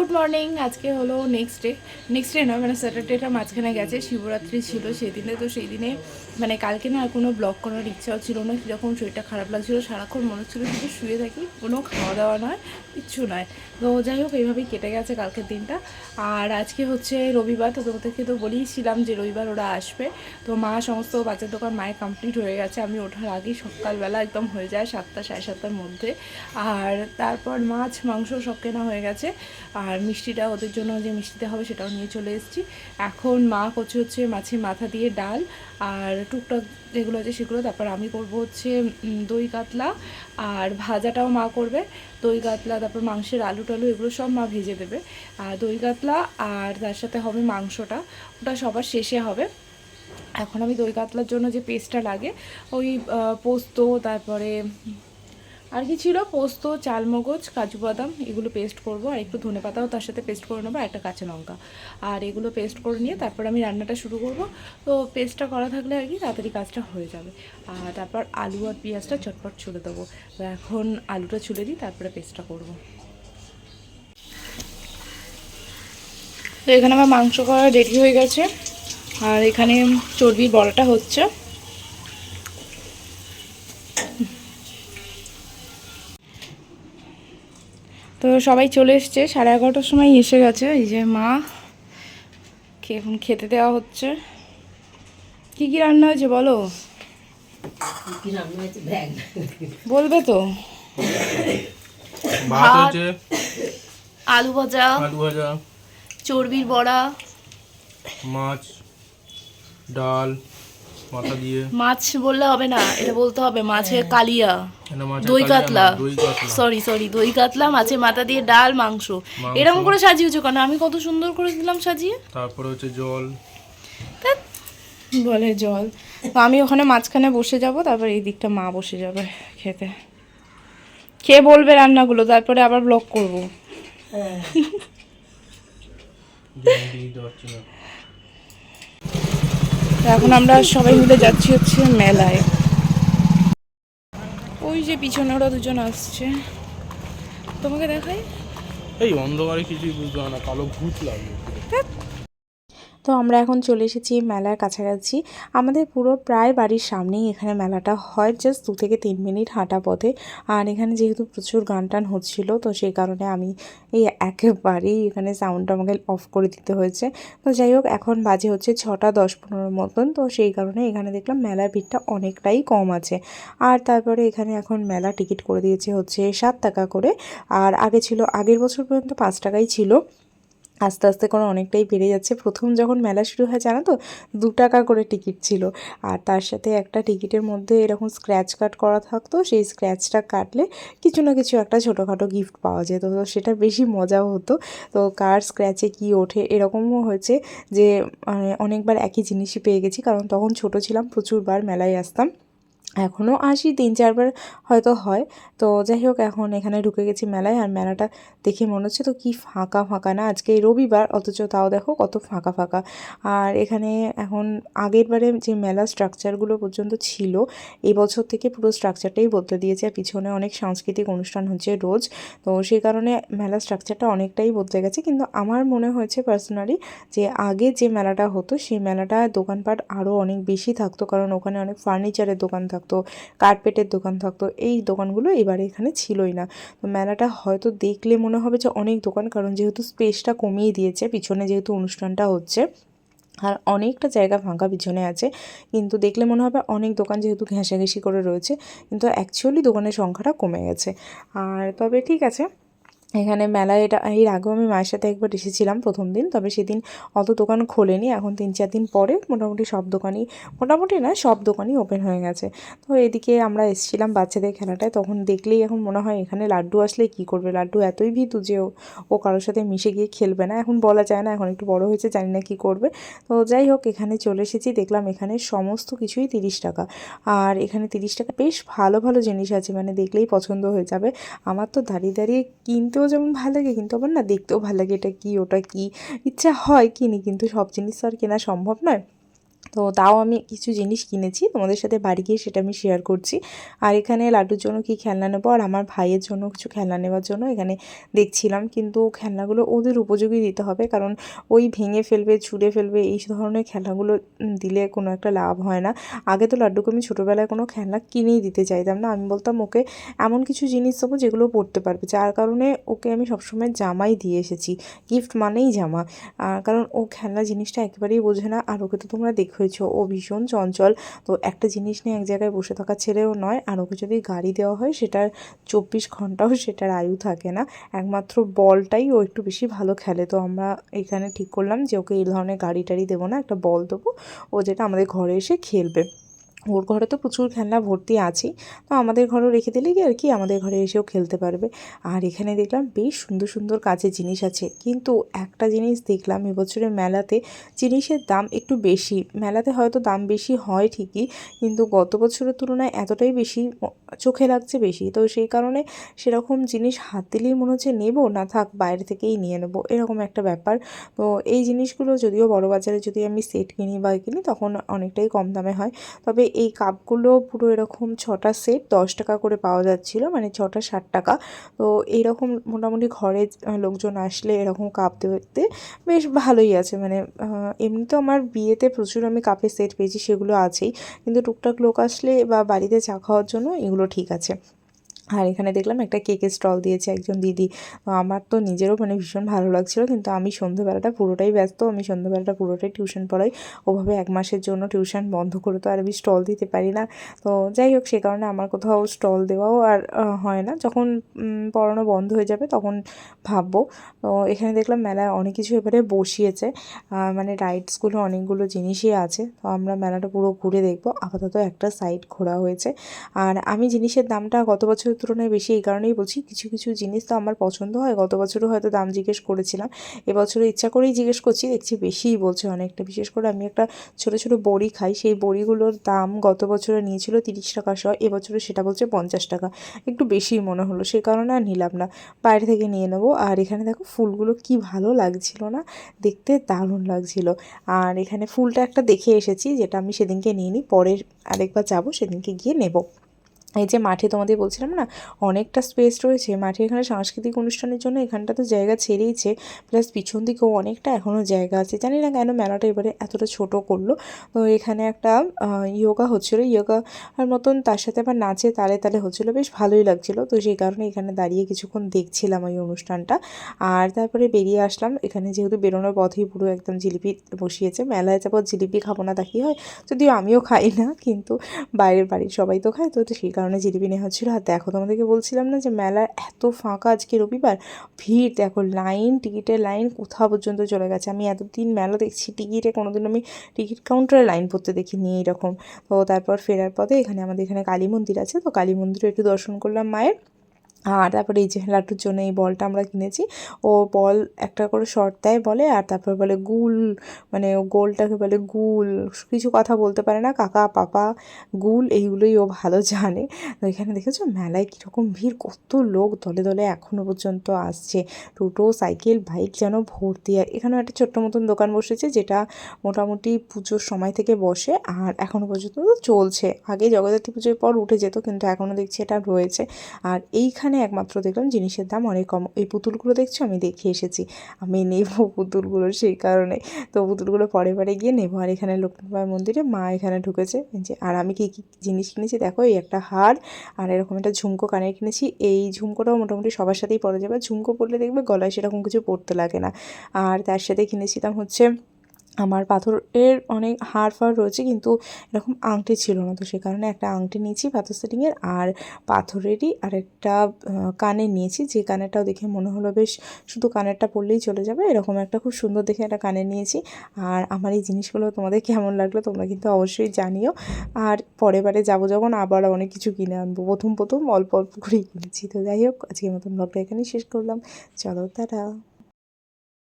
Good morning আজকে হলো next day next day নয় মানে স্যাটারডেটা মাঝখানে গেছে, শিবরাত্রি ছিল সেই দিনে তো সেই দিনে মানে কালকে না কোনো ব্লগ করার ইচ্ছাও ছিল না, কীরকম শরীরটা খারাপ লাগছিল, সারাক্ষণ মনে হচ্ছিল শুধু শুয়ে থাকি, কোনো খাওয়া দাওয়া নয়, কিচ্ছু নয়। তো যাই হোক, এইভাবেই কেটে গেছে কালকের দিনটা। আর আজকে হচ্ছে রবিবার, তো তোমাদেরকে তো বলেইছিলাম যে রবিবার ওরা আসবে। তো মা, সমস্ত বাচ্চার দোকান মায়ের কমপ্লিট হয়ে গেছে। আমি ওঠার আগেই সকালবেলা একদম হয়ে যায় সাতটা, সাড়ে সাতটার মধ্যে। আর তারপর মাছ, মাংস সব কেনা হয়ে গেছে। আর মিষ্টিটা ওদের জন্য যে মিষ্টিতে হবে সেটাও নিয়ে চলে এসেছি। এখন মা করছে হচ্ছে মাছের মাথা দিয়ে ডাল আর টুকটাক যেগুলো আছে সেগুলো তারপর আমি করব হচ্ছে দই কাতলা আর ভাজাটাও মা করবে। দই কাতলা, তারপর মাংসের আলু টালু এগুলো সব মা ভেজে দেবে। আর দই কাতলা আর তার সাথে হবে মাংসটা, ওটা সবার শেষে হবে। এখন আমি দই কাতলার জন্য যে পেস্টটা লাগে, ওই পোস্ত, তারপরে আর কি ছিল? পোস্ত, চালমগজ, কাজু বাদাম, এগুলো পেস্ট করব। আর একটু ধনে পাতাও তার সাথে পেস্ট করে নেব একটা কাঁচা লঙ্কা। আর এগুলো পেস্ট করে নিয়ে তারপর আমি রান্নাটা শুরু করব। তো পেস্টটা করা থাকলে আর কি তাড়াতাড়ি কাজটা হয়ে যাবে। আর তারপর আলু আর পেঁয়াজটা চটপট ছুলে দেবো। এখন আলুটা ছুলে দিই, তারপরে পেস্টটা করব। তো এখানে আমার মাংস করা রেডি হয়ে গেছে। আর এখানে চর্বির বড়াটা হচ্ছে। তো সবাই চলে এসছে সাড়ে এগারোটার সময় এসে গেছে এই যে মা এখন খেতে দেওয়া হচ্ছে। কি কি রান্না হয়েছে বলো? কি রান্না হয়েছে? ব্যাগ। বলবে তো। ভাত। আলু ভাজা আলু ভাজা। চর্বির বড়া। মাছ ডাল। মাথা দিয়ে। মাছ বললে হবে না এটা বলতে হবে মাছের কালিয়া। দই কাতলা। সরি সরি দই কাতলা মাছের মাথা দিয়ে ডাল মাংস। এরকম করে সাজিয়েছো কেন? আমি কত সুন্দর করে দিলাম সাজিয়ে। তারপরে হচ্ছে জল। বলে জল। তো আমি ওখানে মাঝখানে বসে যাব তারপর এই দিকটা মা বসে যাবে খেতে। খেয়ে বলবে রান্নাগুলো? তারপরে আবার ব্লগ করব। জল দিয়ে দিতে পারছি না তো এখন আমরা সবাই মিলে যাচ্ছি হচ্ছে মেলায়। ওই যে পিছনে ওরা দুজন আসছে। তোমাকে দেখাই? এই অন্ধকারে কিছুই বুঝতে হয় না কালো ভূত লাগে। তো আমরা এখন চলে এসেছি মেলার কাছাকাছি। আমাদের পুরো প্রায় বাড়ির সামনেই এখানে মেলাটা হয় জাস্ট দু থেকে তিন মিনিট হাঁটা পথে। আর এখানে যেহেতু প্রচুর গান টান হচ্ছিল, তো সেই কারণে আমি এই একেবারেই এখানে সাউন্ডটা আমাকে অফ করে দিতে হয়েছে। তো যাই হোক, এখন বাজে হচ্ছে ছটা দশ পনেরোর মতন, তো সেই কারণে এখানে দেখলাম মেলার ভিড়টা অনেকটাই কম আছে। আর তারপরে এখানে এখন মেলা টিকিট করে দিয়েছে হচ্ছে সাত টাকা করে। আর আগে ছিল, আগের বছর পর্যন্ত পাঁচ টাকাই ছিল। আস্তে আস্তে করে অনেকটাই বেড়ে যাচ্ছে। প্রথম যখন মেলা শুরু হয়, জানো তো? দু টাকা করে টিকিট ছিল। আর তার সাথে একটা টিকিটের মধ্যে এরকম স্ক্র্যাচ কাট করা থাকতো। সেই স্ক্র্যাচটা কাটলে কিছু না কিছু একটা ছোটোখাটো গিফট পাওয়া যেত। তো সেটা বেশি মজাও হতো। তো কার স্ক্র্যাচে কি ওঠে এরকমও হয়েছে যে মানে অনেকবার একই জিনিসই পেয়ে গেছি। কারণ তখন ছোট ছিলাম, প্রচুরবার মেলায় আসতাম। এখনও আসি, তিন চারবার হয়তো হয়। তো যাই হোক, এখন এখানে ঢুকে গেছি মেলায় আর মেলাটা দেখে মনে হচ্ছে তো কি ফাঁকা ফাঁকা না? আজকে রবিবার, অথচ তাও দেখো কত ফাঁকা ফাঁকা। আর এখানে এখন আগের বারে যে মেলা স্ট্রাকচারগুলো পর্যন্ত ছিল এই বছর থেকে পুরো স্ট্রাকচারটাই বদলে দিয়েছে। আর পিছনে অনেক সাংস্কৃতিক অনুষ্ঠান হচ্ছে রোজ। তো সেই কারণে মেলা স্ট্রাকচারটা অনেকটাই বদলে গেছে। কিন্তু আমার মনে হয়েছে পার্সোনালি যে আগে যে মেলাটা হতো, সেই মেলাটা দোকানপাট আরও অনেক বেশি থাকতো। কারণ ওখানে অনেক ফার্নিচারের দোকান থাকতো। কার্পেটের দোকান থাকতো, এই দোকানগুলো এবারে এখানে ছিলই না। তো মেলাটা হয়তো দেখলে মনে হবে যে অনেক দোকান, কারণ যেহেতু স্পেসটা কমিয়ে দিয়েছে, পিছনে যেহেতু অনুষ্ঠানটা হচ্ছে, আর অনেকটা জায়গা ফাঁকা পিছনে আছে, কিন্তু দেখলে মনে হবে অনেক দোকান যেহেতু ঘেঁষাঘেঁষি করে রয়েছে, কিন্তু অ্যাকচুয়ালি দোকানের সংখ্যাটা কমে গেছে। আর তবে ঠিক আছে এখানে মেলায় এটা, এর আগেও আমি মায়ের সাথে একবার এসেছিলাম প্রথম দিন, তবে সেদিন অত দোকান খোলেনি, এখন তিন, চার দিন পরে মোটামুটি সব দোকানই, মোটামুটি না, সব দোকানই ওপেন হয়ে গেছে। তো এদিকে আমরা এসেছিলাম বাচ্চাদের খেলাটায়, তখন দেখলেই এখন মনে হয় এখানে লাড্ডু আসলে কি করবে? লাড্ডু এতই ভীতু যে ও কারোর সাথে মিশে গিয়ে খেলবে না, এখন বলা যায় না, এখন একটু বড় হয়েছে, জানি না কি করবে। তো যাই হোক, এখানে চলে এসেছি, দেখলাম এখানে সমস্ত কিছুই তিরিশ টাকা। আর এখানে তিরিশ টাকা বেশ ভালো ভালো জিনিস আছে মানে দেখলেই পছন্দ হয়ে যাবে। আমার তো দাঁড়িয়ে দাঁড়িয়ে কিনতেও যেমন ভালো লাগে, কিন্তু আবার না দেখতেও ভালো লাগে এটা কি, ওটা কি, ইচ্ছা হয় কিনি, কিন্তু সব জিনিস তো আর কেনা সম্ভব নয়। তো তাও আমি কিছু জিনিস কিনেছি, তোমাদের সাথে বাড়ি গিয়ে সেটা আমি শেয়ার করছি। আর এখানে লাড্ডুর জন্য কি খেলনা নেব? আর আমার ভাইয়ের জন্য কিছু খেলনা নেওয়ার জন্য এখানে দেখছিলাম। কিন্তু খেলনাগুলো ওদের উপযোগী দিতে হবে, কারণ ওই ভেঙে ফেলবে, ছুঁড়ে ফেলবে, এই ধরনের খেলনাগুলো দিলে কোনো একটা লাভ হয় না। আগে তো লাড্ডুকে আমি ছোটোবেলায় কোনো খেলনা কিনেই দিতে চাইতাম না। আমি বলতাম, ওকে এমন কিছু জিনিস দেবো যেগুলো পরতে পারবে। যার কারণে ওকে আমি সবসময় জামাই দিয়ে এসেছি। গিফট মানেই জামা। কারণ ও খেলনা জিনিসটা একেবারেই বোঝে না। আর ওকে তো তোমরা দেখেছ ও ভীষণ চঞ্চল। তো একটা জিনিস নিয়ে এক জায়গায় বসে থাকা ছেলেও নয়, আর ওকে যদি গাড়ি দেওয়া হয় সেটার চব্বিশ ঘন্টাও সেটার আয়ু থাকে না। একমাত্র বলটাই ও একটু বেশি ভালো খেলে। তো আমরা এখানে ঠিক করলাম যে ওকে এই ধরনের গাড়ি টাড়ি দেবো না, একটা বল দেবো। ও যেটা আমাদের ঘরে এসে খেলবে। ওর ঘরে তো প্রচুর খেলনা ভর্তি আছেই তো আমাদের ঘরেও রেখে দিলে কি আর কি আমাদের ঘরে এসেও খেলতে পারবে। আর এখানে দেখলাম বেশ সুন্দর সুন্দর কাজের জিনিস আছে, কিন্তু একটা জিনিস দেখলাম এবছরের মেলাতে জিনিসের দাম একটু বেশি। মেলাতে হয়তো দাম বেশি হয় ঠিকই, কিন্তু গত বছরের তুলনায় এতটাই বেশি চোখে লাগছে বেশি। তো সেই কারণে সেরকম জিনিস হাত দিলেই মনে হচ্ছে নেব না থাক বাইরে থেকেই নিয়ে নেব, এরকম একটা ব্যাপার। তো এই জিনিসগুলো যদিও বড় বাজারে যদি আমি সেট কিনি বা কিনি তখন অনেকটাই কম দামে হয়। তবে এই কাপগুলো পুরো এরকম ছটা সেট দশ টাকা করে পাওয়া যাচ্ছিল মানে ছটা ষাট টাকা। তো এইরকম মোটামুটি ঘরে লোকজন আসলে এরকম কাপ দেখতে বেশ ভালোই আছে। মানে এমনি তো আমার বিয়েতে প্রচুর আমি কাপের সেট পেয়েছি, সেগুলো আছেই। কিন্তু টুকটাক লোক আসলে বা বাড়িতে চা খাওয়ার জন্য এগুলো ঠিক আছে। আর এখানে দেখলাম একটা কেকের স্টল দিয়েছে একজন দিদি। তো আমার তো নিজেরও মানে ভীষণ ভালো লাগছিল, কিন্তু আমি সন্ধ্যেবেলাটা পুরোটাই ব্যস্ত, আমি সন্ধ্যেবেলাটা পুরোটাই টিউশন পড়াই। ওভাবে এক মাসের জন্য টিউশন বন্ধ করে তো আর আমি স্টল দিতে পারি না। তো যাই হোক, সে কারণে আমার কোথাও স্টল দেওয়াও আর হয় না। যখন পড়ানো বন্ধ হয়ে যাবে তখন ভাববো। তো এখানে দেখলাম মেলায় অনেক কিছু এবারে বসিয়েছে। মানে রাইডসগুলো অনেকগুলো জিনিসই আছে। তো আমরা মেলাটা পুরো ঘুরে দেখব। আপাতত একটা সাইড ঘোরা হয়েছে। আর আমি জিনিসের দামটা গত বছরের তুলনায় বেশি এই কারণেই বলছি, কিছু কিছু জিনিস তো আমার পছন্দ হয়। গত বছরও হয়তো দাম জিজ্ঞেস করেছিলাম। এবছরও ইচ্ছা করেই জিজ্ঞেস করছি, দেখছি বেশিই বলছে অনেকটা। বিশেষ করে আমি একটা ছোটো ছোটো বড়ি খাই, সেই বড়িগুলোর দাম গত বছরে নিয়েছিল তিরিশ টাকা সহ এবছরে সেটা বলছে পঞ্চাশ টাকা। একটু বেশিই মনে হলো, সে কারণে আর নিলাম না। বাইরে থেকে নিয়ে নেব। আর এখানে দেখো ফুলগুলো কি ভালো লাগছিল না? দেখতে দারুণ লাগছিল। আর এখানে ফুলটা একটা দেখে এসেছি, যেটা আমি সেদিনকে নিয়ে নিই পরের আরেকবার যাব, সেদিনকে গিয়ে নেব। এই যে মাঠে তোমাদের বলছিলাম না, অনেকটা স্পেস রয়েছে। মাঠে এখানে সাংস্কৃতিক অনুষ্ঠানের জন্য এখানটা তো জায়গা ছেড়েইছে প্লাস পিছন দিকেও অনেকটা এখনও জায়গা আছে। জানি না কেন মেলাটা এবারে এতটা ছোট করল। তো এখানে একটা ইয়োগা হচ্ছিল। ইয়োগা আর মতন তার সাথে আবার নাচে তালে তালে হচ্ছিল। বেশ ভালোই লাগছিল। তো সেই কারণে এখানে দাঁড়িয়ে কিছুক্ষণ দেখছিলাম ওই অনুষ্ঠানটা। আর তারপরে বেরিয়ে আসলাম। এখানে যেহেতু বেরোনোর পথেই পুরো একদম জিলিপি বসিয়েছে। মেলায় যাব জিলিপি খাব না কি হয়? যদিও আমিও খাই না, কিন্তু বাইরের বাড়ির সবাই তো খায়। তো সেই কারণে জিলিপি নেওয়া হচ্ছিল। আর দেখো, তোমাদেরকে বলছিলাম না যে মেলার এত ফাঁকা আজকে রবিবার? ভিড়, দেখো, লাইন, টিকিটের লাইন কোথাও পর্যন্ত চলে গেছে? আমি এতদিন মেলা দেখছি, টিকিটে কোনোদিন আমি টিকিট কাউন্টারে লাইন পড়তে দেখিনি এইরকম। তো তারপর ফেরার পথে এখানে আমাদের এখানে কালী মন্দির আছে। তো কালী মন্দিরে একটু দর্শন করলাম মায়ের। আর তারপরে এই যে লাট্টুর জন্য এই বলটা আমরা কিনেছি। ও বল একটা করে শর্ট দেয় বলে, আর তারপর বলে গুল মানে ও গোলটাকে বলে গুল, কিছু কথা বলতে পারে না, কাকা, পাপা, গুল, এইগুলোই ও ভালো জানে। তো এখানে দেখেছ মেলায় কীরকম ভিড়, কত লোক দলে দলে এখনও পর্যন্ত আসছে। টোটো সাইকেল, বাইক যেন ভর্তি। আর এখানেও একটা ছোট্ট মতন দোকান বসেছে, যেটা মোটামুটি পুজোর সময় থেকে বসে, আর এখনও পর্যন্ত চলছে। আগে জগদ্ধাত্রী পুজোর পর উঠে যেত, কিন্তু এখনও দেখছি এটা রয়েছে। আর এইখানে একমাত্র দেখলাম জিনিসের দাম অনেক কম। এই পুতুলগুলো দেখছ? আমি দেখে এসেছি। আমি নেব পুতুলগুলো সেই কারণে। তো পুতুলগুলো পরে পরে গিয়ে নেব। আর এখানে লক্ষ্মীবার মন্দিরে মা এখানে ঢুকেছে। যে, আর আমি কী কী জিনিস কিনেছি? দেখো, এই একটা হার আর এরকম একটা ঝুমকো কানের কিনেছি। এই ঝুমকোটাও মোটামুটি সবার সাথেই পরা যাবে ঝুমকো পরলে দেখবে গলায় সেরকম কিছু পরতে লাগে না। আর তার সাথে কিনেছিলাম হচ্ছে আমার পাথরের অনেক হাড় ফার রয়েছে কিন্তু এরকম আংটি ছিল না। তো সে কারণে একটা আংটি নিয়েছি পাথর সেটিংয়ের আর পাথরেরই আরেকটা আহ, কানে নিয়েছি। যে কানেরটাও দেখে মনে হলো বেশ শুধু কানেরটা পরলেই চলে যাবে। এরকম একটা খুব সুন্দর দেখে একটা কানে নিয়েছি। আর আমার এই জিনিসগুলো তোমাদের কেমন লাগল তোমরা কিন্তু অবশ্যই জানিও। আর পরের বারে যাব যখন আবার অনেক কিছু কিনে আনব। প্রথম প্রথম অল্প অল্প করেই কিনেছি। তো যাই হোক আজকের মতন ব্লগটা এখানেই শেষ করলাম। চলো তারা